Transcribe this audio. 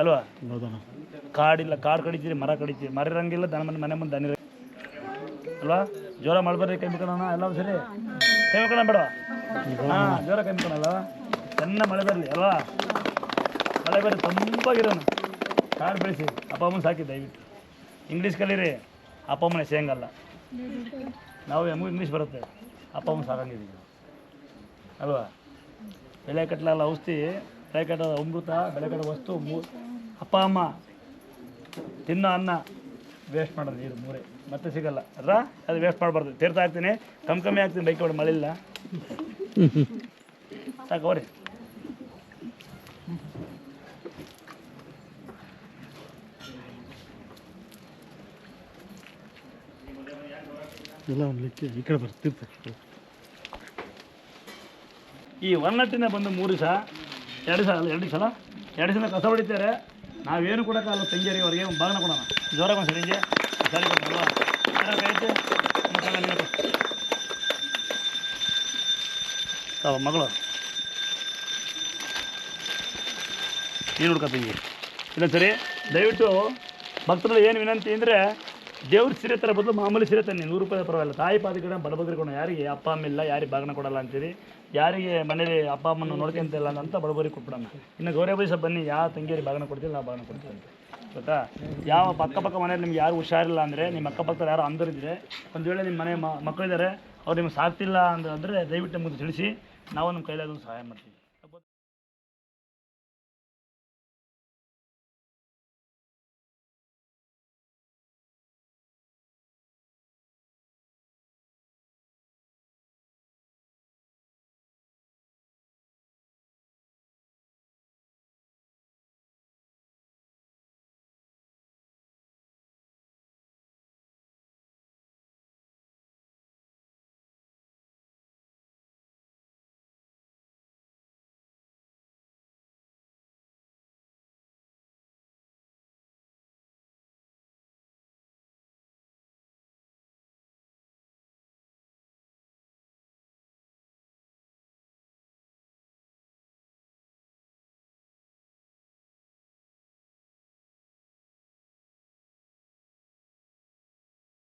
ಅಲ್ವಾ? ಕಾಡಿಲ್ಲ ಕಾಡು ಕಡಿತೀರಿ ಮರ ಕಡಿತೀರಿ. ಮರ ಇರಂಗಿಲ್ಲ ದನ ಮನೆ ಮನೆ ಮುಂದೆ ದನಿರ. ಅಲ್ವಾ? ಜೋರ ಮಳೆ ಬರ್ರಿ ಕೈ ಎಲ್ಲ ಸರಿ? ಕೈ ಬೇಡ ಹಾಂ ಜೋರ ಕೈ ಮುಕ್ಕೋಣಲ್ಲ ಚೆನ್ನ ಮಳೆ ಬರಲಿ ಅಲ್ವಾ? ಮಳೆ ಬರಲಿ ತಂಪಾಗಿರೋಣ ಕಾಡು ಬೆಳೆಸಿ ಅಪ್ಪ ಅಮ್ಮನ ಸಾಕಿ ದಯವಿಟ್ಟು. ಇಂಗ್ಲೀಷ್ ಕಲೀರಿ ಅಪ್ಪ ಅಮ್ಮನ ಸೇಂಗಲ್ಲ. ನಾವು ಹೆಂಗೂ ಇಂಗ್ಲೀಷ್ ಬರುತ್ತೆ. ಅಪ್ಪ ಅಮ್ಮನ ಸಾಕಂಗಿದ್ದೀವಿ. ಅಲ್ವಾ? ಬೆಳೆ ಕಟ್ಟಲಾಗಲ್ಲ ಔಷಧಿ ಬೆಳೆ ಅಮೃತ ಬೆಳೆ ವಸ್ತು ಮೂ ಅಪ್ಪ ಅಮ್ಮ ತಿನ್ನೋ ಅನ್ನ ವೇಸ್ಟ್ ಮಾಡೋದು ನೀರು ಮೂರೇ. ಮತ್ತೆ ಸಿಗಲ್ಲ. ಅಲ್ಲ ಅದು ವೇಸ್ಟ್ ಮಾಡಬಾರ್ದು. ತೀರ್ಥ ಹಾಕ್ತೀನಿ ಕಮ್ಮಿ ಕಮ್ಮಿ ಹಾಕ್ತೀನಿ ಬೈಕ್ ಹೊಡೆ ಮಳೆ ಇಲ್ಲ ಸಾಕೋರಿ ಎಲ್ಲ ಒಂದು ಲೆಕ್ಕ ಈ ಕಡೆ ಬರ್ತಿರ್ತಾರೆ ಈ ಒನ್ನಟ್ಟಿನ ಬಂದು ಮೂರು ದಿವಸ ಎರಡು ಸಲ ಎರಡು ಸಲ? ಎರಡು ಸಲ ಕಸ ಹೊಡಿತಾರೆ. ನಾವೇನು ಕೊಡೋಕ್ಕಲ್ಲ ತಂಗಿಯರಿಗೆ, ಅವ್ರಿಗೆ ಒಂದು ಬಾಗಿನ ಕೊಡೋಣ. ಜೋರಾಗಿ ಒಂದು ಸರಿಂಗೆ ಸರಿ ತಾವ ಮಗಳು. ನೀನು ಹುಡ್ಕೊತೀವಿ ಇಲ್ಲ ಸರಿ ದಯವಿಟ್ಟು ಭಕ್ತರಲ್ಲಿ ಏನು ವಿನಂತಿ ಅಂದರೆ ದೇವ್ರ ಸೀರೆ ಥರ ಬದಲು ಮಾಮೂಲಿ ಸೀರೆ ತನ್ನಿ ನೂರು ರೂಪಾಯಿ ಪರವಾಗಿಲ್ಲ. ತಾಯಿ ಪಾದಿಗಳ ಬಡಬಗ್ರಿ ಕೊಡೋಣ. ಯಾರಿಗೆ ಅಪ್ಪ ಅಮ್ಮ ಇಲ್ಲ, ಯಾರಿಗೆ ಭಾಗನ ಕೊಡಲ್ಲ ಅಂತೀರಿ? ಯಾರಿಗೆ ಮನೇಲಿ ಅಪ್ಪ ಅಮ್ಮನ ನೋಡ್ಕೊಂತಿಲ್ಲ ಅಂತ ಬಡಬರಿ ಕೊಟ್ಬಿಡೋಣ. ಇನ್ನು ಗೌರವ ಬನ್ನಿ, ಯಾವ ತಂಗಿಯರಿಗೆ ಭಾಗನ ಕೊಡ್ತೀವಿ ನಾವು ಭಾಗನ ಕೊಡ್ತೀವಿ ಅಂತ. ಗೊತ್ತಾ? ಯಾವ ಅಕ್ಕಪಕ್ಕ ಮನೇಲಿ ನಿಮ್ಗೆ ಯಾರು ಹುಷಾರಿಲ್ಲ ಅಂದರೆ, ನಿಮ್ಮ ಅಕ್ಕಪಕ್ಕದಲ್ಲಿ ಯಾರು ಅಂದರಿದ್ರೆ ಒಂದು ವೇಳೆ ನಿಮ್ಮ ಮನೆ ಮಕ್ಕಳಿದ್ದಾರೆ ಅವ್ರು ನಿಮ್ಗೆ ಸಾಕ್ತಿಲ್ಲ ಅಂತ ಅಂದರೆ ದಯವಿಟ್ಟು ನಮಗೆ ತಿಳಿಸಿ, ನಾವು ನಮ್ಮ ಕೈಲಾದ ಸಹಾಯ ಮಾಡ್ತೀವಿ.